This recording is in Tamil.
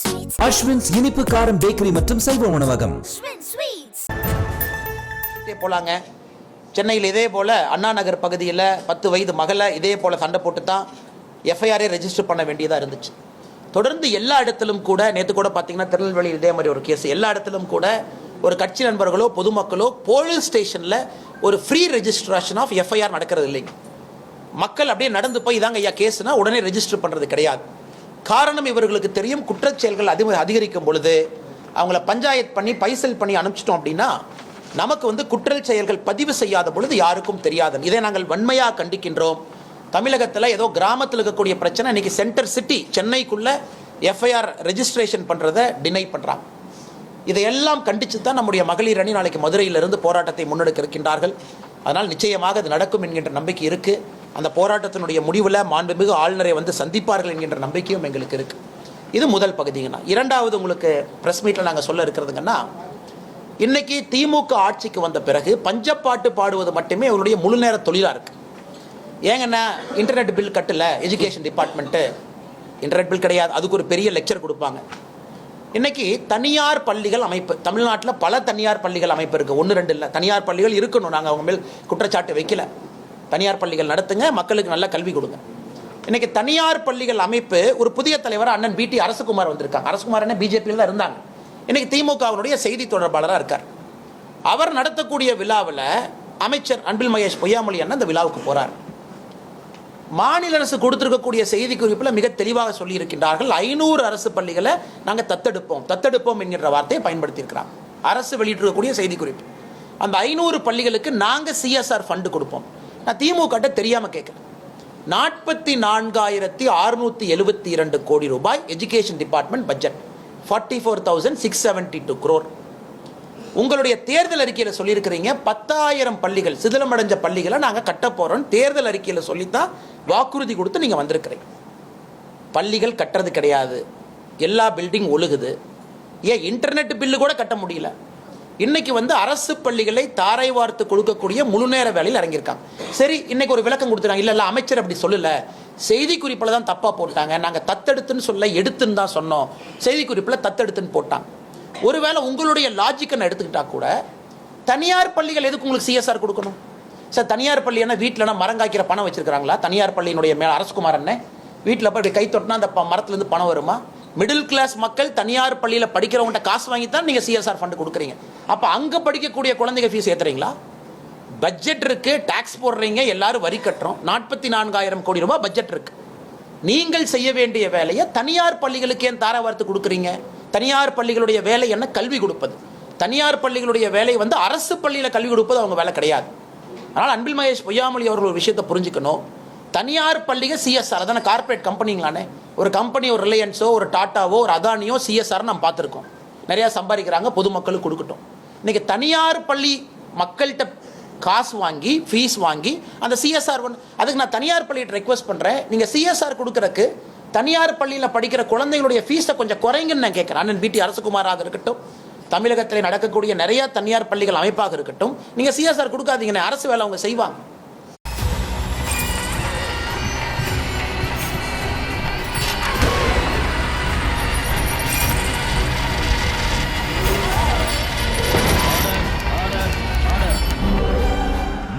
sweets. அஸ்வின்ஸ் இனிப்பு காரம் பேக்கரி மற்றும் சைவ உணவகம். போலாங்க சென்னையில் இதே போல் அண்ணா நகர் பகுதியில் பத்து வயது மகளை இதே போல் சண்டை போட்டு தான் எஃப்ஐஆரே ரெஜிஸ்டர் பண்ண வேண்டியதாக இருந்துச்சு. தொடர்ந்து எல்லா இடத்திலும் கூட நேற்று கூட பார்த்தீங்கன்னா திருநெல்வேலியில் இதே மாதிரி ஒரு கேஸ் எல்லா இடத்திலும் கூட ஒரு கட்சி நண்பர்களோ பொதுமக்களோ போலீஸ் ஸ்டேஷனில் ஒரு ஃப்ரீ ரெஜிஸ்ட்ரேஷன் ஆஃப் எஃப்ஐஆர் நடக்கிறது இல்லைங்க. மக்கள் அப்படியே நடந்து போய் இதாங்க ஐயா கேஸ்னா உடனே ரெஜிஸ்டர் பண்ணுறது கிடையாது. காரணம் இவர்களுக்கு தெரியும் குற்றச்செயல்கள் அதிக அதிகரிக்கும் பொழுது அவங்கள பஞ்சாயத் பண்ணி பைசல் பண்ணி அனுப்பிச்சிட்டோம் அப்படின்னா நமக்கு வந்து குற்றல் செயல்கள் பதிவு செய்யாத பொழுது யாருக்கும் தெரியாது. இதை நாங்கள் வன்மையாக கண்டிக்கின்றோம். தமிழகத்தில் ஏதோ கிராமத்தில் இருக்கக்கூடிய பிரச்சனை இன்றைக்கி சென்டர் சிட்டி சென்னைக்குள்ளே எஃப்ஐஆர் ரெஜிஸ்ட்ரேஷன் பண்ணுறதை டினை பண்ணுறாங்க இதையெல்லாம் கண்டித்து தான் நம்முடைய மகளிர் அணி நாளைக்கு மதுரையிலிருந்து போராட்டத்தை முன்னெடுக்க இருக்கின்றார்கள். அதனால் நிச்சயமாக அது நடக்கும் என்கின்ற நம்பிக்கை இருக்குது அந்த போராட்டத்தினுடைய முடிவில் மாண்புமிகு ஆளுநரை வந்து சந்திப்பார்கள் என்கின்ற நம்பிக்கையும் எங்களுக்கு இருக்குது இது முதல் பகுதிங்கண்ணா. இரண்டாவது உங்களுக்கு ப்ரெஸ் மீட்டில் நாங்கள் சொல்ல இருக்கிறதுங்கன்னா இன்னைக்கு திமுக ஆட்சிக்கு வந்த பிறகு பஞ்சப்பாட்டு பாடுவது மட்டுமே அவருடைய முழு நேர தொழிலாக இருக்குது ஏங்கண்ணா இன்டர்நெட் பில் கட்டல எஜுகேஷன் டிபார்ட்மெண்ட்டு இன்டர்நெட் பில் கிடையாது. அதுக்கு ஒரு பெரிய லெக்சர் கொடுப்பாங்க. இன்னைக்கு தனியார் பள்ளிகள் அமைப்பு தமிழ்நாட்டில் பல தனியார் பள்ளிகள் அமைப்பு இருக்குது ஒன்று ரெண்டு இல்லை. தனியார் பள்ளிகள் இருக்கணும். நாங்கள் அவங்க மேல் குற்றச்சாட்டு வைக்கல. தனியார் பள்ளிகள் நடத்துங்க மக்களுக்கு நல்ல கல்வி கொடுங்க. இன்னைக்கு தனியார் பள்ளிகள் அமைப்பு ஒரு புதிய தலைவர் அண்ணன் பிடி அரசகுமார் வந்திருக்காங்க. அரசகுமார் என்ன பிஜேபியில் தான் இருந்தாங்க. இன்னைக்கு திமுகவினுடைய செய்தி தொடர்பாளராக இருக்கார். அவர் நடத்தக்கூடிய விழாவில் அமைச்சர் அன்பில் மகேஷ் பொய்யாமொழி அண்ணன் அந்த விழாவுக்கு போகிறார் மாநில அரசு கொடுத்திருக்கக்கூடிய செய்தி குறிப்பில் மிக தெளிவாக சொல்லியிருக்கின்றார்கள். ஐநூறு அரசு பள்ளிகளை நாங்கள் தத்தெடுப்போம். தத்தெடுப்போம் என்கின்ற வார்த்தையை பயன்படுத்தியிருக்கிறாங்க அரசு வெளியிட்டிருக்கக்கூடிய செய்தி குறிப்பு. அந்த ஐநூறு பள்ளிகளுக்கு நாங்கள் சிஎஸ்ஆர் ஃபண்டு கொடுப்போம். நான் திமுக தெரியாமல் கேட்குறேன் நாற்பத்தி நான்காயிரத்தி அறுநூற்றி எழுபத்தி இரண்டு கோடி ரூபாய் education department budget forty four thousand six seventy two crore உங்களுடைய தேர்தல் அறிக்கையில் சொல்லியிருக்கிறீங்க பத்தாயிரம் பள்ளிகள் சிதிலமடைஞ்ச பள்ளிகளை நாங்கள் கட்ட போகிறோம் தேர்தல் அறிக்கையில் சொல்லித்தான் வாக்குறுதி கொடுத்து நீங்கள் வந்திருக்கிறீங்க. பள்ளிகள் கட்டுறது கிடையாது. எல்லா பில்டிங் ஒழுகுது. ஏன் இன்டர்நெட் பில்லு கூட கட்ட முடியல? இன்னைக்கு வந்து அரசு பள்ளிகளை தாரை வார்த்து கொடுக்கக்கூடிய முழு நேர வேலையில் இறங்கியிருக்காங்க. சரி இன்னைக்கு ஒரு விளக்கம் கொடுத்துறாங்க இல்லை இல்லை அமைச்சர் அப்படி சொல்லல. செய்தி குறிப்பில் தான் தப்பாக போட்டாங்க. நாங்கள் தத்தெடுத்துன்னு சொல்ல எடுத்துன்னு தான் சொன்னோம். செய்தி குறிப்பில் தத்தெடுத்துன்னு போட்டாங்க. ஒருவேளை உங்களுடைய லாஜிக்கை நான் எடுத்துக்கிட்டா கூட தனியார் பள்ளிகள் எதுக்கு உங்களுக்கு சிஎஸ்ஆர் கொடுக்கணும்? சார் தனியார் பள்ளி என்ன வீட்டிலனா மரம் காய்க்கிற பணம் வச்சிருக்காங்களா தனியார் பள்ளியினுடைய மேல அரசகுமார் அண்ணன் வீட்டில் போய் இப்படி கை தொட்டினா அந்த மரத்துலேருந்து பணம் வருமா? மிடில் கிளாஸ் மக்கள் தனியார் பள்ளியில் படிக்கிறவங்கள்ட்ட காசு வாங்கி தான் நீங்கள் சிஎஸ்ஆர் ஃபண்டு கொடுக்குறீங்க. அப்போ அங்கே படிக்கக்கூடிய குழந்தைங்க ஃபீஸ் ஏற்றுறீங்களா பட்ஜெட் இருக்குது டேக்ஸ் போடுறீங்க எல்லாரும் வரி கட்டுறோம். நாற்பத்தி நான்காயிரம் கோடி ரூபாய் பட்ஜெட் இருக்குது நீங்கள் செய்ய வேண்டிய வேலையை தனியார் பள்ளிகளுக்கு ஏன் தார கொடுக்குறீங்க? தனியார் பள்ளிகளுடைய வேலை என்ன? கல்வி கொடுப்பது. தனியார் பள்ளிகளுடைய வேலை வந்து அரசு பள்ளியில் கல்வி கொடுப்பது அவங்க வேலை கிடையாது. அதனால் அன்பில் மகேஷ் பொய்யாமொழி அவர்கள் ஒரு விஷயத்தை புரிஞ்சுக்கணும். தனியார் பள்ளிகள் சிஎஸ்ஆர் அதான கார்ப்பரேட் கம்பெனிங்களானே ஒரு கம்பெனி ஒரு ரிலையன்ஸோ ஒரு டாட்டாவோ ஒரு அதானியோ சிஎஸ்ஆர் நம்ம பார்த்துருக்கோம். நிறையா சம்பாதிக்கிறாங்க பொதுமக்களுக்கு கொடுக்கட்டும். இன்றைக்கி தனியார் பள்ளி மக்கள்கிட்ட காசு வாங்கி ஃபீஸ் வாங்கி அந்த சிஎஸ்ஆர் ஒன் அதுக்கு நான் தனியார் பள்ளிகிட்ட ரெக்வஸ்ட் பண்ணுறேன் நீங்கள் சிஎஸ்ஆர் கொடுக்குறக்கு தனியார் பள்ளியில் படிக்கிற குழந்தைகளுடைய ஃபீஸை கொஞ்சம் குறைங்கன்னு நான் கேட்குறேன். அண்ணன் பிடி அரசகுமாராக இருக்கட்டும் தமிழகத்தில் நடக்கக்கூடிய நிறையா தனியார் பள்ளிகள் அமைப்பாக இருக்கட்டும் நீங்கள் சிஎஸ்ஆர் கொடுக்காதீங்கன்னு அரசு வேலை அவங்க செய்வாங்க.